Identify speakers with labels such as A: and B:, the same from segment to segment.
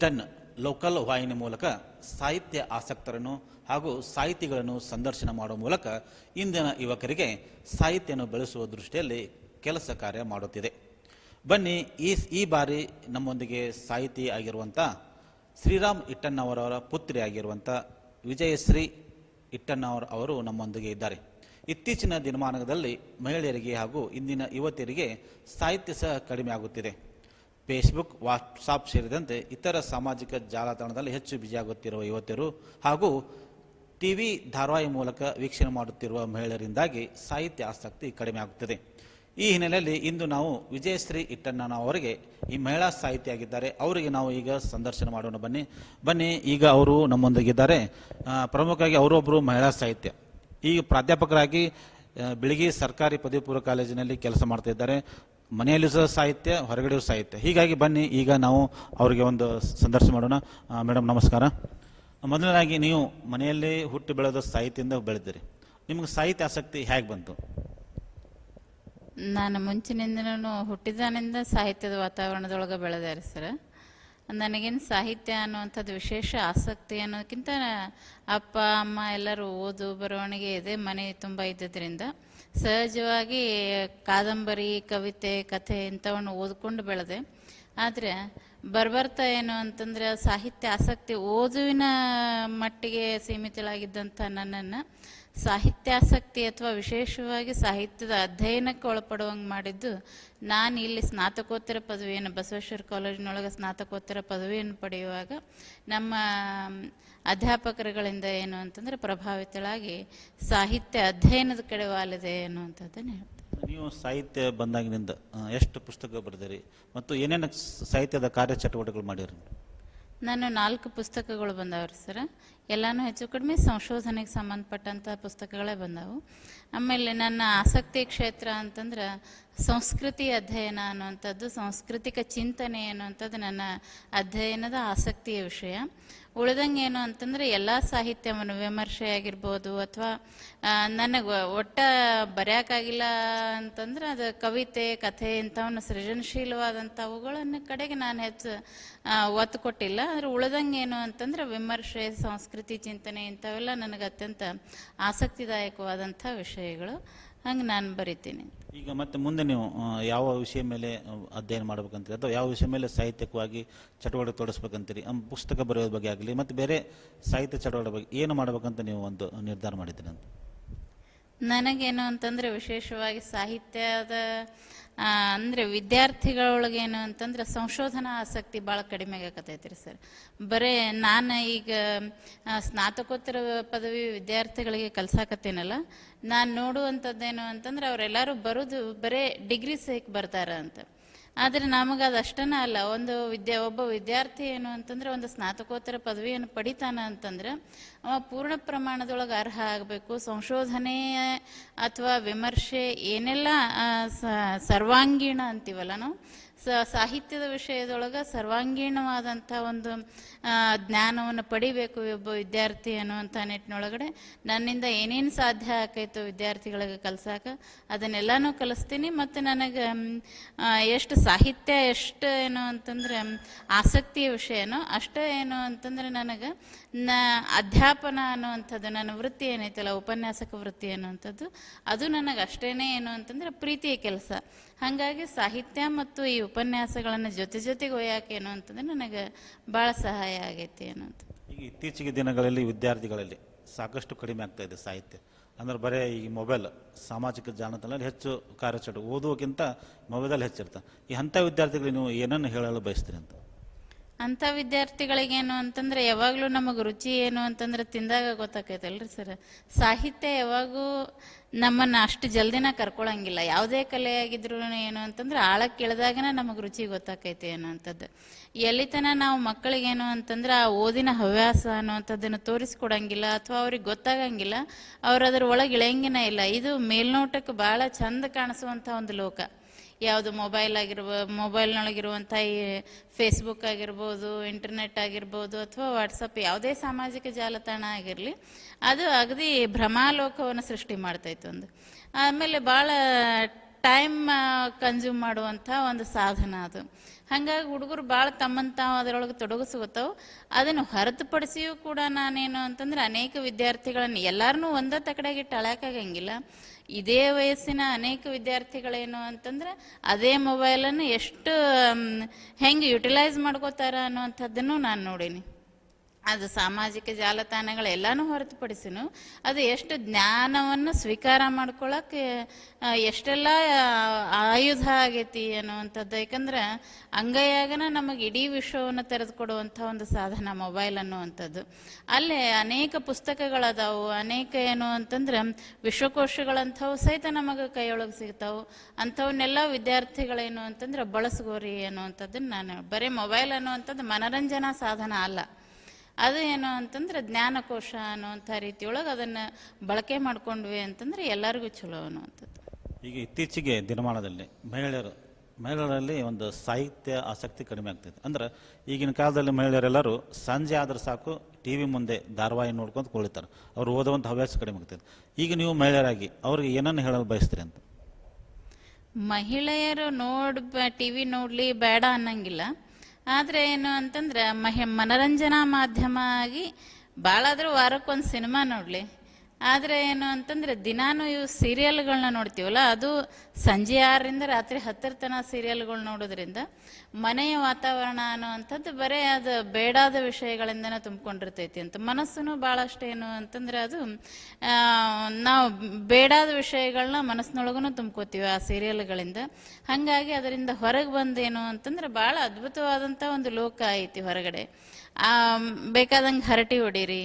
A: Ten local ವಾಹಿನಿ ಮೂಲಕ ಸಾಹಿತ್ಯ ಆಸಕ್ತರನ್ನು ಹಾಗೂ ಸಾಹಿತಿಗಳನ್ನು ಸಂದರ್ಶನ ಮಾಡುವ ಮೂಲಕ ಇಂದಿನ ಯುವಕರಿಗೆ ಸಾಹಿತ್ಯವನ್ನು ಬೆಳೆಸುವ ದೃಷ್ಟಿಯಲ್ಲಿ ಕೆಲಸ ಕಾರ್ಯ ಮಾಡುತ್ತಿದೆ. ಬನ್ನಿ ಈ ಈ ಬಾರಿ ನಮ್ಮೊಂದಿಗೆ ಸಾಹಿತಿ ಆಗಿರುವಂಥ ಶ್ರೀರಾಮ್ ಇಟ್ಟಣ್ಣವರವರ ಪುತ್ರಿ ಆಗಿರುವಂಥ ವಿಜಯಶ್ರೀ ಇಟ್ಟಣ್ಣವರ ಅವರು ನಮ್ಮೊಂದಿಗೆ ಇದ್ದಾರೆ. ಇತ್ತೀಚಿನ ದಿನಮಾನದಲ್ಲಿ ಮಹಿಳೆಯರಿಗೆ ಹಾಗೂ ಇಂದಿನ ಯುವತಿಯರಿಗೆ ಸಾಹಿತ್ಯ ಸಹ ಕಡಿಮೆ ಆಗುತ್ತಿದೆ. ಫೇಸ್ಬುಕ್ ವಾಟ್ಸಾಪ್ ಸೇರಿದಂತೆ ಇತರ ಸಾಮಾಜಿಕ ಜಾಲತಾಣದಲ್ಲಿ ಹೆಚ್ಚು ಬಿಜಿಯಾಗುತ್ತಿರುವ ಯುವತಿಯರು ಹಾಗೂ ಟಿವಿ ಧಾರಾವಾಹಿ ಮೂಲಕ ವೀಕ್ಷಣೆ ಮಾಡುತ್ತಿರುವ ಮಹಿಳೆಯರಿಂದಾಗಿ ಸಾಹಿತ್ಯ ಆಸಕ್ತಿ ಕಡಿಮೆ ಆಗುತ್ತದೆ. ಈ ಹಿನ್ನೆಲೆಯಲ್ಲಿ ಇಂದು ನಾವು ವಿಜಯಶ್ರೀ ಇಟ್ಟಣ್ಣ ಅವರಿಗೆ ಈ ಮಹಿಳಾ ಸಾಹಿತಿಯಾಗಿದ್ದಾರೆ. ಅವರಿಗೆ ನಾವು ಈಗ ಸಂದರ್ಶನ ಮಾಡೋಣ. ಬನ್ನಿ ಬನ್ನಿ. ಈಗ ಅವರು ನಮ್ಮೊಂದಿಗಿದ್ದಾರೆ. ಪ್ರಮುಖವಾಗಿ ಅವರೊಬ್ಬರು ಮಹಿಳಾ ಸಾಹಿತ್ಯ. ಈಗ ಪ್ರಾಧ್ಯಾಪಕರಾಗಿ ಬೆಳಗ್ಗೆ ಸರ್ಕಾರಿ ಪದವಿ ಪೂರ್ವ ಕಾಲೇಜಿನಲ್ಲಿ ಕೆಲಸ ಮಾಡ್ತಾ ಇದ್ದಾರೆ ಮನೆಯಲ್ಲೂ ಸಹ ಸಾಹಿತ್ಯ ಹೊರಗಡೆಯೂ ಸಾಹಿತ್ಯ. ಹೀಗಾಗಿ ಬನ್ನಿ, ಈಗ ನಾವು ಅವರಿಗೆ ಒಂದು ಸಂದರ್ಶನ ಮಾಡೋಣ. ಮೇಡಮ್ ನಮಸ್ಕಾರ. ಮೊದಲನೇದಾಗಿ, ನೀವು ಮನೆಯಲ್ಲಿ ಹುಟ್ಟಿ ಬೆಳೆದ ಸಾಹಿತ್ಯದಿಂದ ಬೆಳೆದಿರಿ. ನಿಮಗೆ ಸಾಹಿತ್ಯ ಆಸಕ್ತಿ ಹೇಗೆ ಬಂತು?
B: ನಾನು ಮುಂಚಿನಿಂದನೂ ಹುಟ್ಟಿದಾನಿಂದ ಸಾಹಿತ್ಯದ ವಾತಾವರಣದೊಳಗೆ ಬೆಳೆದೆ ರೀ ಸರ್. ನನಗೇನು ಸಾಹಿತ್ಯ ಅನ್ನುವಂಥದ್ದು ವಿಶೇಷ ಆಸಕ್ತಿ ಅನ್ನೋದಕ್ಕಿಂತ ಅಪ್ಪ, ಅಮ್ಮ ಎಲ್ಲರೂ ಓದು, ಬರವಣಿಗೆ ಇದೆ, ಮನೆ ತುಂಬ ಇದ್ದಿದ್ದರಿಂದ ಸಹಜವಾಗಿ ಕಾದಂಬರಿ, ಕವಿತೆ, ಕಥೆ ಇಂಥವನ್ನು ಓದ್ಕೊಂಡು ಬೆಳೆದೆ. ಆದರೆ ಬರ್ಬರ್ತಾ ಏನು ಅಂತಂದರೆ ಸಾಹಿತ್ಯ ಆಸಕ್ತಿ ಓದುವಿನ ಮಟ್ಟಿಗೆ ಸೀಮಿತಳಾಗಿದ್ದಂಥ ನನ್ನನ್ನು ಸಾಹಿತ್ಯಾಸಕ್ತಿ ಅಥವಾ ವಿಶೇಷವಾಗಿ ಸಾಹಿತ್ಯದ ಅಧ್ಯಯನಕ್ಕೆ ಒಳಪಡುವಂಗೆ ಮಾಡಿದ್ದು, ನಾನು ಇಲ್ಲಿ ಸ್ನಾತಕೋತ್ತರ ಪದವಿಯನ್ನು, ಬಸವೇಶ್ವರ ಕಾಲೇಜಿನೊಳಗೆ ಸ್ನಾತಕೋತ್ತರ ಪದವಿಯನ್ನು ಪಡೆಯುವಾಗ ನಮ್ಮ ಅಧ್ಯಾಪಕರುಗಳಿಂದ ಏನು ಅಂತಂದ್ರೆ ಪ್ರಭಾವಿತಳಾಗಿ ಸಾಹಿತ್ಯ ಅಧ್ಯಯನದ ಕಡೆ ವಾಲಿದೆ ಅನ್ನುವಂಥದ್ದನ್ನು ಹೇಳ್ತೀನಿ
A: ನೀವು ಸಾಹಿತ್ಯ ಬಂದಾಗಿನಿಂದ ಎಷ್ಟು ಪುಸ್ತಕ ಬರೆದಿರಿ, ಮತ್ತು ಏನೇನು ಸಾಹಿತ್ಯದ ಕಾರ್ಯಚಟುವಟಿಕೆಗಳು ಮಾಡಿರಿ?
B: ನಾನು ನಾಲ್ಕು ಪುಸ್ತಕಗಳು ಬಂದವ್ರಿ ಸರ್. ಎಲ್ಲಾನು ಹೆಚ್ಚು ಕಡಿಮೆ ಸಂಶೋಧನೆಗೆ ಸಂಬಂಧಪಟ್ಟಂಥ ಪುಸ್ತಕಗಳೇ ಬಂದವು. ಆಮೇಲೆ ನನ್ನ ಆಸಕ್ತಿ ಕ್ಷೇತ್ರ ಅಂತಂದ್ರೆ ಸಂಸ್ಕೃತಿ ಅಧ್ಯಯನ ಅನ್ನುವಂಥದ್ದು, ಸಾಂಸ್ಕೃತಿಕ ಚಿಂತನೆ ಅನ್ನುವಂಥದ್ದು ನನ್ನ ಅಧ್ಯಯನದ ಆಸಕ್ತಿಯ ವಿಷಯ. ಉಳಿದಂಗೆ ಏನು ಅಂತಂದ್ರೆ ಎಲ್ಲ ಸಾಹಿತ್ಯವನ್ನು ವಿಮರ್ಶೆ ಆಗಿರ್ಬೋದು ಅಥವಾ ನನಗೆ ಒಟ್ಟ ಬರೆಯೋಕ್ಕಾಗಿಲ್ಲ ಅಂತಂದ್ರೆ ಅದು ಕವಿತೆ, ಕಥೆ ಇಂಥವನ್ನು ಸೃಜನಶೀಲವಾದಂಥವುಗಳನ್ನು ಕಡೆಗೆ ನಾನು ಹೆಚ್ಚು ಒತ್ತು ಕೊಟ್ಟಿಲ್ಲ. ಆದರೆ ಉಳಿದಂಗೆ ಏನು ಅಂತಂದ್ರೆ ವಿಮರ್ಶೆ, ಸಂಸ್ಕೃತಿ, ಚಿಂತನೆ ಇಂಥವೆಲ್ಲ ನನಗೆ ಅತ್ಯಂತ ಆಸಕ್ತಿದಾಯಕವಾದಂಥ ವಿಷಯಗಳು. ಹಂಗೆ ನಾನು ಬರಿತೀನಿ.
A: ಈಗ ಮತ್ತೆ ಮುಂದೆ ನೀವು ಆ, ಯಾವ ವಿಷಯ ಮೇಲೆ ಆ, ಅಧ್ಯಯನ ಮಾಡ್ಬೇಕಂತೀರಿ? ಅಥವಾ ಯಾವ ವಿಷಯ ಮೇಲೆ ಸಾಹಿತ್ಯಕವಾಗಿ ಚಟುವಟಿಕೆ ತೊಡಸ್ಬೇಕಂತೀರಿ? ಪುಸ್ತಕ ಬರೆಯೋದ್ರ ಬಗ್ಗೆ ಆಗಲಿ ಮತ್ತು ಬೇರೆ ಸಾಹಿತ್ಯ ಚಟುವಟಿಕೆ ಬಗ್ಗೆ ಏನು ಮಾಡ್ಬೇಕಂತ ನೀವು ಒಂದು ನಿರ್ಧಾರ ಮಾಡಿದ್ದೀರಿ ಅಂತ?
B: ನನಗೇನು ಅಂತಂದರೆ ವಿಶೇಷವಾಗಿ ಸಾಹಿತ್ಯದ ಅಂದ್ರೆ ವಿದ್ಯಾರ್ಥಿಗಳೊಳಗೆ ಏನು ಅಂತಂದ್ರೆ ಸಂಶೋಧನಾ ಆಸಕ್ತಿ ಭಾಳ ಕಡಿಮೆ ಆಗಕತ್ತೈತ್ರಿ ಸರ್. ಬರೇ ನಾನು ಈಗ ಸ್ನಾತಕೋತ್ತರ ಪದವಿ ವಿದ್ಯಾರ್ಥಿಗಳಿಗೆ ಕಲ್ಸಾಕತ್ತೇನಲ್ಲ, ನಾನು ನೋಡುವಂಥದ್ದೇನು ಅಂತಂದ್ರೆ ಅವರೆಲ್ಲರೂ ಬರೋದು, ಬರೇ ಡಿಗ್ರಿ ಸೇಕ್ ಬರ್ತಾರ ಅಂತ. ಆದರೆ ನಮಗೆ ಅದು ಅಷ್ಟನ ಅಲ್ಲ, ಒಂದು ವಿದ್ಯಾ, ಒಬ್ಬ ವಿದ್ಯಾರ್ಥಿ ಏನು ಅಂತಂದ್ರೆ ಒಂದು ಸ್ನಾತಕೋತ್ತರ ಪದವಿಯನ್ನು ಪಡಿತಾನ ಅಂತಂದ್ರೆ ಅವ ಪೂರ್ಣ ಪ್ರಮಾಣದೊಳಗೆ ಅರ್ಹ ಆಗಬೇಕು. ಸಂಶೋಧನೆ ಅಥವಾ ವಿಮರ್ಶೆ ಏನೆಲ್ಲ ಸರ್ವಾಂಗೀಣ ಅಂತೀವಲ್ಲ ನಾವು ಸಾಹಿತ್ಯದ ವಿಷಯದೊಳಗೆ ಸರ್ವಾಂಗೀಣವಾದಂಥ ಒಂದು ಜ್ಞಾನವನ್ನು ಪಡಿಬೇಕು ಒಬ್ಬ ವಿದ್ಯಾರ್ಥಿ ಅನ್ನುವಂಥ ನಿಟ್ಟಿನೊಳಗಡೆ ನನ್ನಿಂದ ಏನೇನು ಸಾಧ್ಯ ಆಕೈತೋ ವಿದ್ಯಾರ್ಥಿಗಳಿಗೆ ಕಲ್ಸಾಕ ಅದನ್ನೆಲ್ಲಾನು ಕಲಿಸ್ತೀನಿ. ಮತ್ತು ನನಗೆ ಎಷ್ಟು ಸಾಹಿತ್ಯ, ಎಷ್ಟು ಏನು ಅಂತಂದ್ರೆ ಆಸಕ್ತಿಯ ವಿಷಯನೋ ಅಷ್ಟೇ ಏನು ಅಂತಂದ್ರೆ ನನಗೆ ನ, ಅಧ್ಯಾಪನ ಅನ್ನುವಂಥದ್ದು, ನನ್ನ ವೃತ್ತಿ ಏನೈತಲ್ಲ, ಉಪನ್ಯಾಸಕ ವೃತ್ತಿ ಅನ್ನುವಂಥದ್ದು, ಅದು ನನಗೆ ಅಷ್ಟೇನೆ ಏನು ಅಂತಂದ್ರೆ ಪ್ರೀತಿಯ ಕೆಲಸ. ಹಾಗಾಗಿ ಸಾಹಿತ್ಯ ಮತ್ತು ಈ ಉಪನ್ಯಾಸಗಳನ್ನು ಜೊತೆ ಜೊತೆಗೆ ಒಯ್ಯಾಕೇನು ಅಂತಂದ್ರೆ ನನಗೆ ಭಾಳ ಸಹಾಯ ಆಗೈತಿ ಅನ್ನೋದು.
A: ಈಗ ಇತ್ತೀಚಿಗೆ ದಿನಗಳಲ್ಲಿ ವಿದ್ಯಾರ್ಥಿಗಳಲ್ಲಿ ಸಾಕಷ್ಟು ಕಡಿಮೆ ಆಗ್ತಾ ಇದೆ ಸಾಹಿತ್ಯ. ಅಂದ್ರೆ ಬರೀ ಈ ಮೊಬೈಲ್, ಸಾಮಾಜಿಕ ಜಾಲತಾಣದಲ್ಲಿ ಹೆಚ್ಚು ಕಾರ್ಯಚಟು ಓದುವಕ್ಕಿಂತ ಮೊಬೈಲಲ್ಲಿ ಹೆಚ್ಚಿರ್ತಾರೆ ಈ ಅಂಥ ವಿದ್ಯಾರ್ಥಿಗಳಿಗೆ ನೀವು ಏನನ್ನು ಹೇಳಲು ಬಯಸ್ತೀರಿ ಅಂತ?
B: ಅಂಥ ವಿದ್ಯಾರ್ಥಿಗಳಿಗೇನು ಅಂತಂದ್ರೆ ಯಾವಾಗಲೂ ನಮಗೆ ರುಚಿ ಏನು ಅಂತಂದ್ರೆ ತಿಂದಾಗ ಗೊತ್ತಾಕೈತಲ್ರಿ ಸರ್. ಸಾಹಿತ್ಯ ಯಾವಾಗೂ ನಮ್ಮನ್ನು ಅಷ್ಟು ಜಲ್ದಿನ ಕರ್ಕೊಳಂಗಿಲ್ಲ. ಯಾವುದೇ ಕಲೆಯಾಗಿದ್ರೂ ಏನು ಅಂತಂದ್ರೆ ಆಳಕ್ಕೆ ಇಳಿದಾಗನೇ ನಮಗೆ ರುಚಿ ಗೊತ್ತಾಕೈತಿ ಅನ್ನೋಂಥದ್ದು ಎಲ್ಲಿತನ ನಾವು ಮಕ್ಕಳಿಗೇನು ಅಂತಂದ್ರೆ ಆ ಓದಿನ ಹವ್ಯಾಸ ಅನ್ನುವಂಥದ್ದನ್ನು ತೋರಿಸ್ಕೊಡಂಗಿಲ್ಲ ಅಥವಾ ಅವ್ರಿಗೆ ಗೊತ್ತಾಗಂಗಿಲ್ಲ ಅವ್ರು ಅದ್ರ ಒಳಗೆ ಇಳಿಯಂಗಿನ ಇಲ್ಲ. ಇದು ಮೇಲ್ನೋಟಕ್ಕೆ ಭಾಳ ಚಂದ ಕಾಣಿಸುವಂಥ ಒಂದು ಲೋಕ. ಯಾವುದು ಮೊಬೈಲ್ ಆಗಿರ್ಬೋ, ಮೊಬೈಲ್ನೊಳಗಿರುವಂಥ ಈ ಫೇಸ್ಬುಕ್ ಆಗಿರ್ಬೋದು ಇಂಟರ್ನೆಟ್ ಆಗಿರ್ಬೋದು, ಅಥವಾ ವಾಟ್ಸಪ್ ಯಾವುದೇ ಸಾಮಾಜಿಕ ಜಾಲತಾಣ ಆಗಿರಲಿ, ಅದು ಅಗದಿ ಭ್ರಮಾಲೋಕವನ್ನು ಸೃಷ್ಟಿ ಮಾಡ್ತೈತೆ ಒಂದು. ಆಮೇಲೆ ಭಾಳ ಟೈಮ್ ಕನ್ಸ್ಯೂಮ್ ಮಾಡುವಂಥ ಒಂದು ಸಾಧನ ಅದು. ಹಾಗಾಗಿ ಹುಡುಗರು ಭಾಳ ತಮ್ಮನ್ನು ತಾವು ಅದರೊಳಗೆ ತೊಡಗಿಸ್ಕೋತಾವೆ. ಅದನ್ನು ಹೊರತುಪಡಿಸಿಯೂ ಕೂಡ ನಾನೇನು ಅಂತಂದ್ರೆ ಅನೇಕ ವಿದ್ಯಾರ್ಥಿಗಳನ್ನು ಎಲ್ಲರನ್ನೂ ಒಂದೇ ತಕಡೆಗಿಟ್ಟು ಅಳ್ಯಾಕಾಗಂಗಿಲ್ಲ ಇದೇ ವಯಸ್ಸಿನ ಅನೇಕ ವಿದ್ಯಾರ್ಥಿಗಳೇನು ಅಂತಂದ್ರೆ ಅದೇ ಮೊಬೈಲನ್ನು ಎಷ್ಟು ಹೆಂಗೆ ಯುಟಿಲೈಸ್ ಮಾಡ್ಕೋತಾರ ಅನ್ನುವಂಥದ್ದನ್ನು ನಾನು ನೋಡೀನಿ. ಅದು ಸಾಮಾಜಿಕ ಜಾಲತಾಣಗಳೆಲ್ಲನೂ ಹೊರತುಪಡಿಸಿನು. ಅದು ಎಷ್ಟು ಜ್ಞಾನವನ್ನು ಸ್ವೀಕಾರ ಮಾಡ್ಕೊಳಕ್ಕೆ ಎಷ್ಟೆಲ್ಲ ಆಯುಧ ಆಗೈತಿ ಅನ್ನುವಂಥದ್ದು. ಯಾಕಂದ್ರೆ ಅಂಗೈಯಾಗನ ನಮಗೆ ಇಡೀ ವಿಶ್ವವನ್ನು ತೆರೆದುಕೊಡುವಂಥ ಒಂದು ಸಾಧನ ಮೊಬೈಲ್ ಅನ್ನುವಂಥದ್ದು. ಅಲ್ಲೇ ಅನೇಕ ಪುಸ್ತಕಗಳದಾವು. ಅನೇಕ ಏನು ಅಂತಂದ್ರೆ ವಿಶ್ವಕೋಶಗಳಂಥವು ಸಹಿತ ನಮಗೆ ಕೈಯೊಳಗೆ ಸಿಗ್ತಾವು. ಅಂಥವನ್ನೆಲ್ಲ ವಿದ್ಯಾರ್ಥಿಗಳೇನು ಅಂತಂದ್ರೆ ಬಳಸ್ಕೋರಿ ಅನ್ನುವಂಥದ್ದನ್ನ ನಾನು ಬರೀ ಮೊಬೈಲ್ ಅನ್ನುವಂಥದ್ದು ಮನರಂಜನಾ ಸಾಧನ ಅಲ್ಲ. ಅದು ಏನು ಅಂತಂದ್ರೆ ಜ್ಞಾನಕೋಶ ಅನ್ನುವಂಥ ರೀತಿಯೊಳಗೆ ಅದನ್ನು ಬಳಕೆ ಮಾಡ್ಕೊಂಡ್ವಿ ಅಂತಂದ್ರೆ ಎಲ್ಲರಿಗೂ ಚಲೋ ಅನ್ನುವಂಥದ್ದು.
A: ಈಗ ಇತ್ತೀಚೆಗೆ ದಿನಮಾನದಲ್ಲಿ ಮಹಿಳೆಯರು ಮಹಿಳೆಯರಲ್ಲಿ ಒಂದು ಸಾಹಿತ್ಯ ಆಸಕ್ತಿ ಕಡಿಮೆ ಆಗ್ತೈತೆ ಅಂದ್ರೆ ಈಗಿನ ಕಾಲದಲ್ಲಿ ಮಹಿಳೆಯರೆಲ್ಲರೂ ಸಂಜೆ ಆದ್ರೆ ಸಾಕು ಟಿ ವಿ ಮುಂದೆ ಧಾರಾವಾಹಿ ನೋಡ್ಕೊಂಡು ಕುಳಿತಾರೆ. ಅವ್ರು ಓದುವಂಥ ಹವ್ಯಾಸ ಕಡಿಮೆ ಆಗ್ತೈತೆ ಈಗ ನೀವು ಮಹಿಳೆಯರಾಗಿ ಅವ್ರಿಗೆ ಏನನ್ನು ಹೇಳಲು ಬಯಸ್ತೀರಿ ಅಂತ?
B: ಮಹಿಳೆಯರು ನೋಡ್ ಟಿ ವಿ ನೋಡ್ಲಿ ಬೇಡ ಅನ್ನಂಗಿಲ್ಲ. ಆದರೆ ಏನು ಅಂತಂದ್ರೆ ಮಹಿ ಮನರಂಜನಾ ಮಾಧ್ಯಮ ಆಗಿ ಭಾಳಾದ್ರೂ ವಾರಕ್ಕೊಂದು ಸಿನಿಮಾ ನೋಡಲಿ. ಆದರೆ ಏನು ಅಂತಂದ್ರೆ ದಿನಾನು ಇವು ಸೀರಿಯಲ್ಗಳನ್ನ ನೋಡ್ತೀವಲ್ಲ, ಅದು ಸಂಜೆ ಆರರಿಂದ ರಾತ್ರಿ ಹತ್ತರ ತನಕ ಸೀರಿಯಲ್ಗಳು ನೋಡೋದ್ರಿಂದ ಮನೆಯ ವಾತಾವರಣ ಅನ್ನುವಂಥದ್ದು ಬರೀ ಅದು ಬೇಡಾದ ವಿಷಯಗಳಿಂದನೇ ತುಂಬಿಕೊಂಡಿರ್ತೈತಿ ಅಂತ. ಮನಸ್ಸು ಭಾಳಷ್ಟು ಏನು ಅಂತಂದ್ರೆ ಅದು ನಾವು ಬೇಡಾದ ವಿಷಯಗಳನ್ನ ಮನಸ್ಸಿನೊಳಗೂ ತುಂಬ್ಕೋತೀವಿ ಆ ಸೀರಿಯಲ್ಗಳಿಂದ. ಹಾಗಾಗಿ ಅದರಿಂದ ಹೊರಗೆ ಬಂದೇನು ಅಂತಂದ್ರೆ ಭಾಳ ಅದ್ಭುತವಾದಂಥ ಒಂದು ಲೋಕ ಐತಿ ಹೊರಗಡೆ. ಬೇಕಾದಂಗೆ ಹರಟಿ ಹೊಡೀರಿ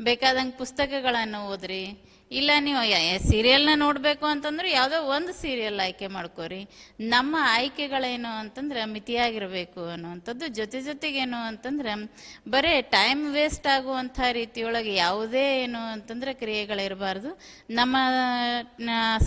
B: ಬೇಕಾದಂಗೆ ಪುಸ್ತಕಗಳನ್ನು ಓದ್ರಿ. ಇಲ್ಲ ನೀವು ಸೀರಿಯಲ್ನ ನೋಡಬೇಕು ಅಂತಂದ್ರೆ ಯಾವುದೋ ಒಂದು ಸೀರಿಯಲ್ ಆಯ್ಕೆ ಮಾಡ್ಕೋರಿ. ನಮ್ಮ ಆಯ್ಕೆಗಳೇನು ಅಂತಂದ್ರೆ ಮಿತಿಯಾಗಿರಬೇಕು ಅನ್ನುವಂಥದ್ದು. ಜೊತೆ ಜೊತೆಗೇನು ಅಂತಂದ್ರೆ ಬರೀ ಟೈಮ್ ವೇಸ್ಟ್ ಆಗುವಂಥ ರೀತಿಯೊಳಗೆ ಯಾವುದೇ ಏನು ಅಂತಂದ್ರೆ ಕ್ರಿಯೆಗಳಿರಬಾರ್ದು. ನಮ್ಮ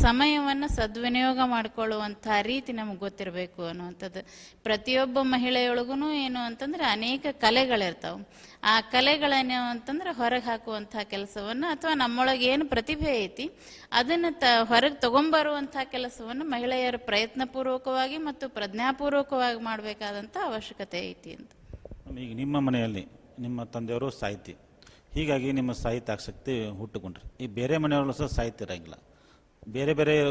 B: ಸಮಯವನ್ನು ಸದ್ವಿನಿಯೋಗ ಮಾಡಿಕೊಳ್ಳುವಂಥ ರೀತಿ ನಮಗೆ ಗೊತ್ತಿರಬೇಕು ಅನ್ನುವಂಥದ್ದು. ಪ್ರತಿಯೊಬ್ಬ ಮಹಿಳೆಯೊಳಗೂ ಏನು ಅಂತಂದ್ರೆ ಅನೇಕ ಕಲೆಗಳಿರ್ತಾವೆ. ಆ ಕಲೆಗಳನ್ನು ಅಂತಂದ್ರೆ ಹೊರಗೆ ಹಾಕುವಂಥ ಕೆಲಸವನ್ನು ಅಥವಾ ನಮ್ಮೊಳಗೆ ಏನು ಪ್ರತಿಭೆ ಐತಿ, ಅದನ್ನು ತ ಹೊರಗೆ ತಗೊಂಬರುವಂಥ ಕೆಲಸವನ್ನು ಮಹಿಳೆಯರು ಪ್ರಯತ್ನಪೂರ್ವಕವಾಗಿ ಮತ್ತು ಪ್ರಜ್ಞಾಪೂರ್ವಕವಾಗಿ ಮಾಡಬೇಕಾದಂಥ ಅವಶ್ಯಕತೆ ಐತಿ ಅಂತ.
A: ಈಗ ನಿಮ್ಮ ಮನೆಯಲ್ಲಿ ನಿಮ್ಮ ತಂದೆಯವರು ಸಾಹಿತಿ. ಹೀಗಾಗಿ ನಿಮ್ಮ ಸಾಹಿತ್ಯ ಆಸಕ್ತಿ ಹುಟ್ಟುಕೊಂಡ್ರಿ. ಈ ಬೇರೆ ಮನೆಯವರು ಸಹ ಸಾಹಿತ್ಯ ಇರಂಗಿಲ್ಲ. ಬೇರೆ ಬೇರೆ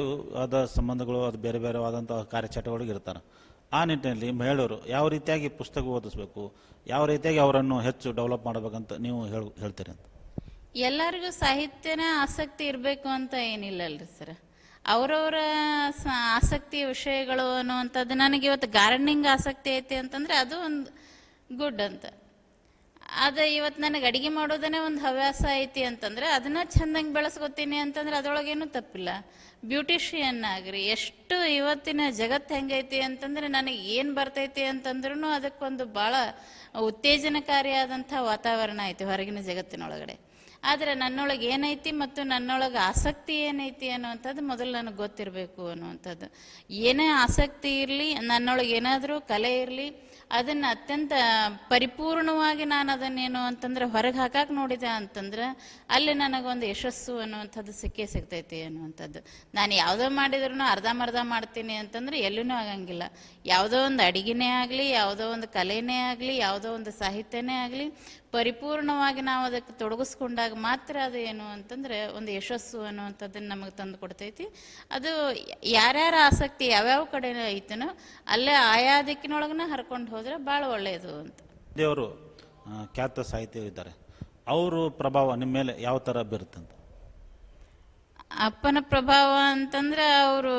A: ಆದ ಸಂಬಂಧಗಳು, ಅದು ಬೇರೆ ಬೇರೆ ಆದಂಥ ಕಾರ್ಯಚಟುವಟಿಕೆ ಇರ್ತಾರೆ. ಆ ನಿಟ್ಟಿನಲ್ಲಿ ಮಹಿಳೆಯರು ಯಾವ ರೀತಿಯಾಗಿ ಪುಸ್ತಕ ಓದಿಸ್ಬೇಕು, ಯಾವ ರೀತಿಯಾಗಿ ಅವರನ್ನು ಹೆಚ್ಚು ಡೆವಲಪ್ ಮಾಡಬೇಕಂತ ನೀವು ಹೇಳು, ಹೇಳ್ತೀರಿ ಅಂತ?
B: ಎಲ್ಲರಿಗೂ ಸಾಹಿತ್ಯನ ಆಸಕ್ತಿ ಇರಬೇಕು ಅಂತ ಏನಿಲ್ಲಲ್ರಿ ಸರ್. ಅವರವರ ಆಸಕ್ತಿ ವಿಷಯಗಳು ಅನ್ನುವಂಥದ್ದು ನನಗೆ ಇವತ್ತು ಗಾರ್ಡನಿಂಗ್ ಆಸಕ್ತಿ ಐತಿ ಅಂತಂದ್ರೆ ಅದು ಒಂದು ಗುಡ್ ಅಂತ. ಅದು ಇವತ್ತು ನನಗೆ ಅಡಿಗೆ ಮಾಡೋದನ್ನೇ ಒಂದು ಹವ್ಯಾಸ ಐತಿ ಅಂತಂದ್ರೆ ಅದನ್ನ ಚಂದಂಗೆ ಬೆಳೆಸ್ಕೊತೀನಿ ಅಂತಂದ್ರೆ ಅದರೊಳಗೇನು ತಪ್ಪಿಲ್ಲ. ಬ್ಯೂಟಿಷಿಯನ್ ಆಗ್ರಿ. ಎಷ್ಟು ಇವತ್ತಿನ ಜಗತ್ತು ಹೆಂಗೈತಿ ಅಂತಂದ್ರೆ ನನಗೆ ಏನು ಬರ್ತೈತಿ ಅಂತಂದ್ರೂ ಅದಕ್ಕೊಂದು ಭಾಳ ಉತ್ತೇಜನಕಾರಿಯಾದಂಥ ವಾತಾವರಣ ಐತಿ ಹೊರಗಿನ ಜಗತ್ತಿನೊಳಗಡೆ. ಆದರೆ ನನ್ನೊಳಗೆ ಏನೈತಿ ಮತ್ತು ನನ್ನೊಳಗೆ ಆಸಕ್ತಿ ಏನೈತಿ ಅನ್ನುವಂಥದ್ದು ಮೊದಲು ನನಗೆ ಗೊತ್ತಿರಬೇಕು ಅನ್ನುವಂಥದ್ದು. ಏನೇ ಆಸಕ್ತಿ ಇರಲಿ, ನನ್ನೊಳಗೆ ಏನಾದರೂ ಕಲೆ ಇರಲಿ, ಅದನ್ನು ಅತ್ಯಂತ ಪರಿಪೂರ್ಣವಾಗಿ ನಾನು ಅದನ್ನೇನು ಅಂತಂದ್ರೆ ಹೊರಗೆ ಹಾಕಕ್ಕೆ ನೋಡಿದೆ ಅಂತಂದ್ರೆ ಅಲ್ಲಿ ನನಗೊಂದು ಯಶಸ್ಸು ಅನ್ನುವಂಥದ್ದು ಸಿಕ್ಕೇ ಸಿಗ್ತೈತಿ ಅನ್ನುವಂಥದ್ದು. ನಾನು ಯಾವುದೋ ಮಾಡಿದ್ರು ಅರ್ಧಂಬರ್ಧ ಮಾಡ್ತೀನಿ ಅಂತಂದ್ರೆ ಎಲ್ಲೂ ಆಗಂಗಿಲ್ಲ. ಯಾವುದೋ ಒಂದು ಅಡಿಗೆನೇ ಆಗಲಿ, ಯಾವುದೋ ಒಂದು ಕಲೆನೇ ಆಗಲಿ, ಯಾವುದೋ ಒಂದು ಸಾಹಿತ್ಯನೇ ಆಗಲಿ ಪರಿಪೂರ್ಣವಾಗಿ ನಾವು ಅದಕ್ಕೆ ತೊಡಗಿಸ್ಕೊಂಡಾಗ ಮಾತ್ರ ಅದು ಏನು ಅಂತಂದ್ರೆ ಒಂದು ಯಶಸ್ಸು ಅನ್ನುವಂಥದ್ದನ್ನು ನಮಗೆ ತಂದು ಕೊಡ್ತೈತಿ. ಅದು ಯಾರ್ಯಾರ ಆಸಕ್ತಿ ಯಾವ್ಯಾವ ಕಡೆ ಐತನೋ ಅಲ್ಲೇ ಆಯಾ ದಿಕ್ಕಿನೊಳಗನ ಹರ್ಕೊಂಡು ಹೋದ್ರೆ ಭಾಳ ಒಳ್ಳೆಯದು ಅಂತ.
A: ದೇವರು ಖ್ಯಾತ ಸಾಹಿತಿಯರು ಇದ್ದಾರೆ ಅವರು ಪ್ರಭಾವ ನಿಮ್ಮ ಮೇಲೆ ಯಾವ ಥರ ಬೀರುತ್ತಂತ?
B: ಅಪ್ಪನ ಪ್ರಭಾವ ಅಂತಂದ್ರೆ ಅವರು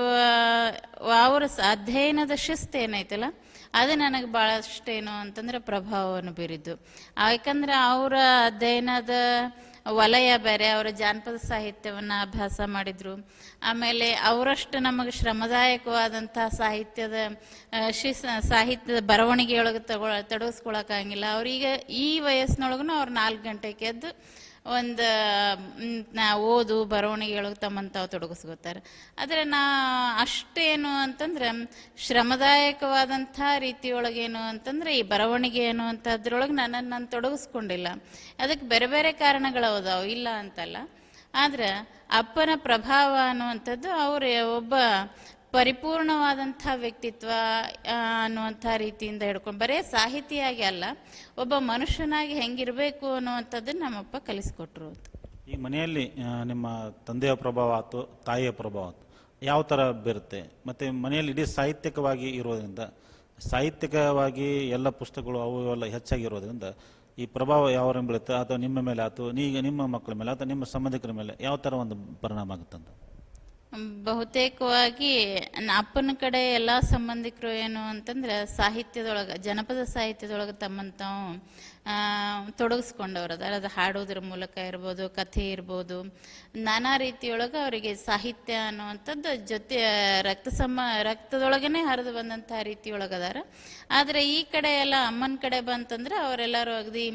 B: ಅವರ ಅಧ್ಯಯನದ ಶಿಸ್ತು ಏನೈತಲ್ಲ ಅದು ನನಗೆ ಭಾಳಷ್ಟೇನು ಅಂತಂದ್ರೆ ಪ್ರಭಾವವನ್ನು ಬೀರಿದ್ದು. ಯಾಕಂದ್ರೆ ಅವರ ಅಧ್ಯಯನದ ವಲಯ ಬೇರೆ, ಅವರ ಜಾನಪದ ಸಾಹಿತ್ಯವನ್ನು ಅಭ್ಯಾಸ ಮಾಡಿದ್ರು. ಆಮೇಲೆ ಅವರಷ್ಟು ನಮಗೆ ಶ್ರಮದಾಯಕವಾದಂಥ ಸಾಹಿತ್ಯದ ಶಿ ಸಾಹಿತ್ಯದ ಬರವಣಿಗೆಯೊಳಗೆ ತಗೊಳ ತೊಡಗಿಸ್ಕೊಳಕ್ಕಾಗಿಲ್ಲ ಅವ್ರೀಗ ಈ ವಯಸ್ಸಿನೊಳಗೂ ಅವ್ರು ನಾಲ್ಕು ಗಂಟೆಗೆ ಎದ್ದು ಒಂದು ನಾ ಓದು ಬರವಣಿಗೆಗಳಿಗೆ ತಮ್ಮನ್ನು ತಾವು ತೊಡಗಿಸ್ಕೋತಾರೆ. ಆದರೆ ನಾ ಅಷ್ಟೇನು ಅಂತಂದ್ರೆ, ಶ್ರಮದಾಯಕವಾದಂಥ ರೀತಿಯೊಳಗೇನು ಅಂತಂದ್ರೆ, ಈ ಬರವಣಿಗೆ ಅನ್ನುವಂಥದ್ರೊಳಗೆ ನನ್ನನ್ನು ನಾನು ತೊಡಗಿಸ್ಕೊಂಡಿಲ್ಲ. ಅದಕ್ಕೆ ಬೇರೆ ಬೇರೆ ಕಾರಣಗಳು ಅದಾವು ಇಲ್ಲ ಅಂತಲ್ಲ. ಆದ್ರೆ ಅಪ್ಪನ ಪ್ರಭಾವ ಅನ್ನುವಂಥದ್ದು ಅವರೇ ಒಬ್ಬ ಪರಿಪೂರ್ಣವಾದಂಥ ವ್ಯಕ್ತಿತ್ವ ಅನ್ನುವಂಥ ರೀತಿಯಿಂದ ಹಿಡ್ಕೊಂಡು, ಬರೇ ಸಾಹಿತಿಯಾಗಿ ಅಲ್ಲ, ಒಬ್ಬ ಮನುಷ್ಯನಾಗಿ ಹೆಂಗಿರಬೇಕು ಅನ್ನುವಂಥದ್ದನ್ನು ನಮ್ಮಪ್ಪ ಕಲಿಸ್ಕೊಟ್ರು ಅಂತ.
A: ಈ ಮನೆಯಲ್ಲಿ ನಿಮ್ಮ ತಂದೆಯ ಪ್ರಭಾವ ಆಯ್ತು ತಾಯಿಯ ಪ್ರಭಾವ ಆಯ್ತು ಯಾವ ಥರ ಬೀರುತ್ತೆ? ಮತ್ತು ಮನೆಯಲ್ಲಿ ಇಡೀ ಸಾಹಿತ್ಯಕವಾಗಿ ಇರೋದ್ರಿಂದ, ಸಾಹಿತ್ಯಿಕವಾಗಿ ಎಲ್ಲ ಪುಸ್ತಕಗಳು ಅವು ಎಲ್ಲ ಹೆಚ್ಚಾಗಿ ಇರೋದ್ರಿಂದ ಈ ಪ್ರಭಾವ ಯಾವ ಬೀಳುತ್ತೆ? ಅಥವಾ ನಿಮ್ಮ ಮೇಲೆ ಆಯ್ತು ನೀಗ, ನಿಮ್ಮ ಮಕ್ಕಳ ಮೇಲೆ, ಅಥವಾ ನಿಮ್ಮ ಸಂಬಂಧಿಕರ ಮೇಲೆ ಯಾವ ಥರ ಒಂದು ಪರಿಣಾಮ ಆಗುತ್ತಂತ
B: ಬಹುತೇಕವಾಗಿ ಅಪ್ಪನ ಕಡೆ ಎಲ್ಲ ಸಂಬಂಧಿಕರು ಏನು ಅಂತಂದ್ರೆ ಸಾಹಿತ್ಯದೊಳಗೆ, ಜನಪದ ಸಾಹಿತ್ಯದೊಳಗೆ ತಮ್ಮನ್ನು ತಾವು ತೊಡಗಿಸ್ಕೊಂಡವ್ರು. ಅದಾರ ಅದು ಹಾಡೋದ್ರ ಮೂಲಕ ಇರ್ಬೋದು, ಕಥೆ ಇರ್ಬೋದು. ನಾನಾ ರೀತಿಯೊಳಗೆ ಅವರಿಗೆ ಸಾಹಿತ್ಯ ಅನ್ನುವಂಥದ್ದು ಜೊತೆ, ರಕ್ತ ಸಮ ರಕ್ತದೊಳಗನೆ ಹರಿದು ಬಂದಂಥ ರೀತಿಯೊಳಗದಾರ. ಆದರೆ ಈ ಕಡೆ ಎಲ್ಲ ಅಮ್ಮನ ಕಡೆ ಬಂತಂದ್ರೆ ಅವರೆಲ್ಲರೂ ಅಗದಿ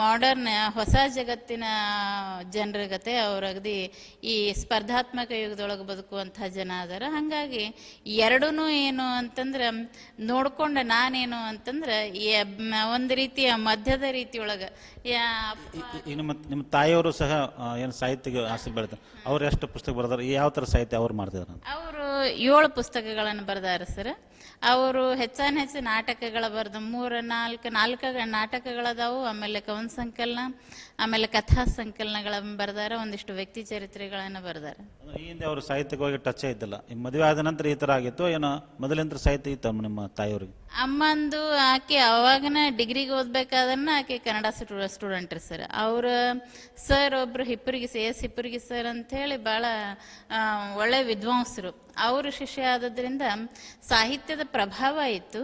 B: ಮಾಡರ್ನ್ ಹೊಸ ಜಗತ್ತಿನ ಜನರ ಗತೆ, ಅವ್ರು ಅಗದಿ ಈ ಸ್ಪರ್ಧಾತ್ಮಕ ಯುಗದೊಳಗೆ ಬದುಕುವಂಥ ಜನ ಅದಾರ. ಹಾಗಾಗಿ ಎರಡೂ ಏನು ಅಂತಂದ್ರೆ ನೋಡ್ಕೊಂಡ ನಾನೇನು ಅಂತಂದ್ರೆ ಒಂದು ರೀತಿಯ ಮಧ್ಯದ ರೀತಿಯೊಳಗೆ
A: ನಿಮ್ಮ ತಾಯಿಯವರು ಸಹ ಏನು ಸಾಹಿತ್ಯಕ್ಕೆ ಆಸೆ ಬೆಳೆದ ಅವ್ರು ಎಷ್ಟು ಪುಸ್ತಕ ಬರೆದಾರೆ? ಯಾವ ಥರ ಸಾಹಿತ್ಯ ಅವ್ರು ಮಾಡ್ತಿದ್ರು
B: ಅವರು ಏಳು ಪುಸ್ತಕಗಳನ್ನು ಬರೆದಾರ ಸರ್. ಅವರು ಹೆಚ್ಚಾನ ಹೆಚ್ಚು ನಾಟಕಗಳ ಬರೆದು ಮೂರು ನಾಲ್ಕು ನಾಲ್ಕು ನಾಟಕಗಳದಾವು. ಆಮೇಲೆ ಕವನ ಸಂಕಲನ ಆಮೇಲೆ ಕಥಾ ಸಂಕಲನಗಳನ್ನು ಬರೆದಾರ. ಒಂದಿಷ್ಟು ವ್ಯಕ್ತಿ ಚರಿತ್ರೆಗಳನ್ನು ಬರೆದಾರ.
A: ಈ ಹಿಂದೆ ಅವರು ಸಾಹಿತ್ಯಕವಾಗಿ ಟಚ್ ಇದ್ದಿಲ್ಲ. ಈ ಮದುವೆ ಆದ ನಂತರ ಈ ಥರ ಆಗಿತ್ತು ಏನೋ ಮೊದಲಿಂದ ಸಾಹಿತ್ಯ ಇತ್ತು ನಿಮ್ಮ ತಾಯಿಯವ್ರಿಗೆ?
B: ಅಮ್ಮಂದು ಆಕೆ ಅವಾಗನ ಡಿಗ್ರಿಗೆ ಓದ್ಬೇಕಾದ್ರನ್ನ ಆಕೆ ಕನ್ನಡ ಸ್ಟೂಡೆಂಟ್ ರೀ ಸರ್. ಅವ್ರ ಸರ್ ಒಬ್ರು Hipparige C S Hipparige sir ಅಂತ ಹೇಳಿ ಭಾಳ ಒಳ್ಳೆ ವಿದ್ವಾಂಸರು. ಅವರು ಶಿಷ್ಯ ಆದದ್ರಿಂದ ಸಾಹಿತ್ಯದ ಪ್ರಭಾವ ಇತ್ತು.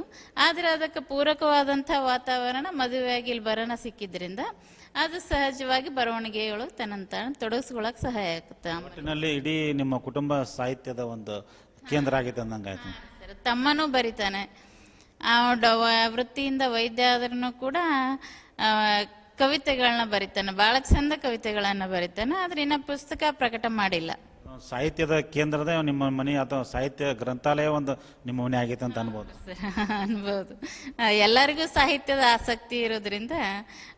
B: ಆದರೆ ಅದಕ್ಕೆ ಪೂರಕವಾದಂಥ ವಾತಾವರಣ ಮದುವೆಯಾಗಿ ಇಲ್ಲಿ ಬರೋಣ ಸಿಕ್ಕಿದ್ರಿಂದ ಅದು ಸಹಜವಾಗಿ ಬರವಣಿಗೆಗಳು ತನ್ನಂತ ತೊಡಗಿಸ್ಕೊಳಕ್ ಸಹಾಯ ಆಗುತ್ತೆ.
A: ಇಡೀ ನಿಮ್ಮ ಕುಟುಂಬ ಸಾಹಿತ್ಯದ ಒಂದು ಕೇಂದ್ರ ಆಗಿದೆ
B: ಅಂದಂಗಾಯ್ತು ತಮ್ಮನೂ ಬರಿತಾನೆ. ವೃತ್ತಿಯಿಂದ ವೈದ್ಯ ಆದ್ರೂ ಕೂಡ ಕವಿತೆಗಳನ್ನ ಬರಿತಾನೆ. ಭಾಳ ಚಂದ ಕವಿತೆಗಳನ್ನ ಬರಿತಾನೆ. ಆದ್ರೆ ಇನ್ನ ಪುಸ್ತಕ ಪ್ರಕಟ ಮಾಡಿಲ್ಲ.
A: ಸಾಹಿತ್ಯದ ಕೇಂದ್ರದ ನಿಮ್ಮ ಮನೆ ಅಥವಾ ಸಾಹಿತ್ಯ ಗ್ರಂಥಾಲಯ ಒಂದು ನಿಮ್ಮ ಮನೆ ಆಗೈತೆ ಅಂತ ಅನ್ಬೋದು.
B: ಅನ್ಬೋದು. ಎಲ್ಲರಿಗೂ ಸಾಹಿತ್ಯದ ಆಸಕ್ತಿ ಇರೋದ್ರಿಂದ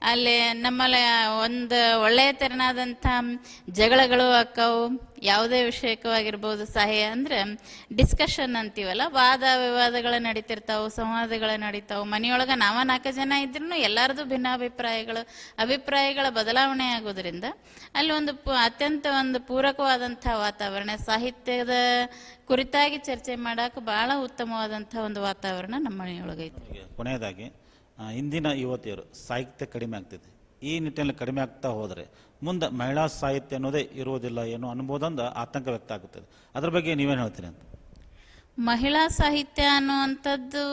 B: ಅಲ್ಲಿ ನಮ್ಮಲ್ಲಿ ಒಂದು ಒಳ್ಳೆಯ ತೆರನಾದಂಥ ಜಗಳಗಳು ಅಕ್ಕವು ಯಾವುದೇ ವಿಷಯಕವಾಗಿರ್ಬೋದು ಸಹಾಯ ಅಂದ್ರೆ ಡಿಸ್ಕಷನ್ ಅಂತೀವಲ್ಲ, ವಾದ ವಿವಾದಗಳು ನಡೀತಿರ್ತಾವೆ, ಸಂವಾದಗಳು ನಡೀತಾವೆ. ಮನೆಯೊಳಗೆ ನಾವ ನಾಲ್ಕು ಜನ ಇದ್ರೂ ಎಲ್ಲರದು ಭಿನ್ನಾಭಿಪ್ರಾಯಗಳು, ಅಭಿಪ್ರಾಯಗಳ ಬದಲಾವಣೆ ಆಗೋದ್ರಿಂದ ಅಲ್ಲಿ ಒಂದು ಅತ್ಯಂತ ಒಂದು ಪೂರಕವಾದಂಥ ವಾತಾವರಣ, ಸಾಹಿತ್ಯದ ಕುರಿತಾಗಿ ಚರ್ಚೆ ಮಾಡಕ್ಕೆ ಭಾಳ ಉತ್ತಮವಾದಂಥ ಒಂದು ವಾತಾವರಣ ನಮ್ಮ ಮನೆಯೊಳಗೈತೆ.
A: ಕೊನೆಯದಾಗಿ ಇಂದಿನ ಯುವತಿಯರು ಸಾಹಿತ್ಯ ಕಡಿಮೆ ಆಗ್ತಿದೆ. ಈ ನಿಟ್ಟಿನಲ್ಲಿ ಕಡಿಮೆ ಆಗ್ತಾ ಹೋದರೆ ಮುಂದೆ ಮಹಿಳಾ ಸಾಹಿತ್ಯ ಅನ್ನೋದೇ ಇರುವುದಿಲ್ಲ ಏನೋ ಅನ್ಬೋದೊಂದು ಆತಂಕ ವ್ಯಕ್ತ ಆಗುತ್ತದೆ ಅದ್ರ ಬಗ್ಗೆ ನೀವೇನು ಹೇಳ್ತೀರಿ ಅಂತ?
B: ಮಹಿಳಾ ಸಾಹಿತ್ಯ ಅನ್ನುವಂಥದ್ದು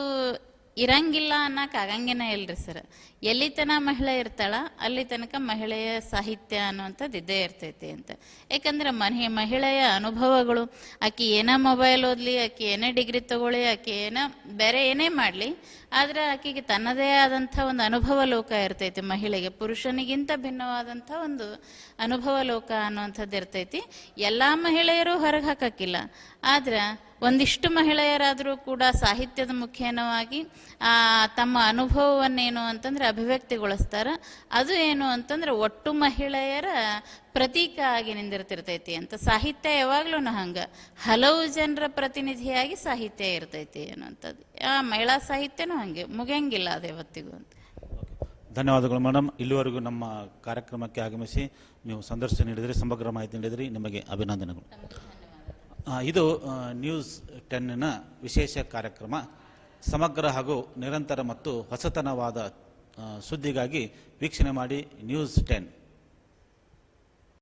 B: ಇರಂಗಿಲ್ಲ ಅನ್ನಕ್ಕೆ ಆಗಂಗೇನ ಇಲ್ರಿ ಸರ್. ಎಲ್ಲಿ ತನ ಮಹಿಳೆ ಇರ್ತಾಳ ಅಲ್ಲಿ ತನಕ ಮಹಿಳೆಯ ಸಾಹಿತ್ಯ ಅನ್ನುವಂಥದ್ದು ಇದ್ದೇ ಇರ್ತೈತಿ ಅಂತ. ಯಾಕಂದ್ರೆ ಮನೆ ಮಹಿಳೆಯ ಅನುಭವಗಳು, ಆಕೆ ಏನ ಮೊಬೈಲ್ ಓದಲಿ, ಆಕೆ ಏನೇ ಡಿಗ್ರಿ ತಗೊಳ್ಳಿ, ಆಕೆ ಏನ ಬೇರೆ ಏನೇ ಮಾಡಲಿ, ಆದ್ರೆ ಆಕೆಗೆ ತನ್ನದೇ ಆದಂಥ ಒಂದು ಅನುಭವ ಲೋಕ ಇರ್ತೈತಿ ಮಹಿಳೆಗೆ. ಪುರುಷನಿಗಿಂತ ಭಿನ್ನವಾದಂಥ ಒಂದು ಅನುಭವ ಲೋಕ ಅನ್ನುವಂಥದ್ದು ಇರ್ತೈತಿ. ಎಲ್ಲಾ ಮಹಿಳೆಯರು ಹೊರಗೆ ಹಾಕಕ್ಕಿಲ್ಲ. ಆದ್ರೆ ಒಂದಿಷ್ಟು ಮಹಿಳೆಯರಾದರೂ ಕೂಡ ಸಾಹಿತ್ಯದ ಮುಖೇನವಾಗಿ ತಮ್ಮ ಅನುಭವವನ್ನೇನು ಅಂತಂದ್ರೆ ಅಭಿವ್ಯಕ್ತಿಗೊಳಿಸ್ತಾರೆ. ಅದು ಏನು ಅಂತಂದ್ರೆ ಒಟ್ಟು ಮಹಿಳೆಯರ ಪ್ರತೀಕ ಆಗಿ ನಿಂದಿರ್ತಿರ್ತೈತಿ. ಅಂತ ಸಾಹಿತ್ಯ ಯಾವಾಗ್ಲೂ ಹಂಗ. ಹಲವು ಜನರ ಪ್ರತಿನಿಧಿಯಾಗಿ ಸಾಹಿತ್ಯ ಇರ್ತೈತಿ ಅನ್ನುವಂಥದ್ದು. ಆ ಮಹಿಳಾ ಸಾಹಿತ್ಯನೂ ಹಂಗೆ. ಮುಗಿಯಂಗಿಲ್ಲ ಅದು ಯಾವತ್ತಿಗೂ ಅಂತ.
A: ಧನ್ಯವಾದಗಳು ಮೇಡಮ್ ಇಲ್ಲಿವರೆಗೂ ನಮ್ಮ ಕಾರ್ಯಕ್ರಮಕ್ಕೆ ಆಗಮಿಸಿ ನೀವು ಸಂದರ್ಶನ ನೀಡಿದ್ರಿ ಸಮಗ್ರ ಮಾಹಿತಿ ನೀಡಿದ್ರಿ. ನಿಮಗೆ ಅಭಿನಂದನೆಗಳು. ಇದು ನ್ಯೂಸ್ ಟೆನ್ನ ವಿಶೇಷ ಕಾರ್ಯಕ್ರಮ. ಸಮಗ್ರ ಹಾಗೂ ನಿರಂತರ ಮತ್ತು ಹೊಸತನವಾದ ಸುದ್ದಿಗಾಗಿ ವೀಕ್ಷಣೆ ಮಾಡಿ ನ್ಯೂಸ್ ಟೆನ್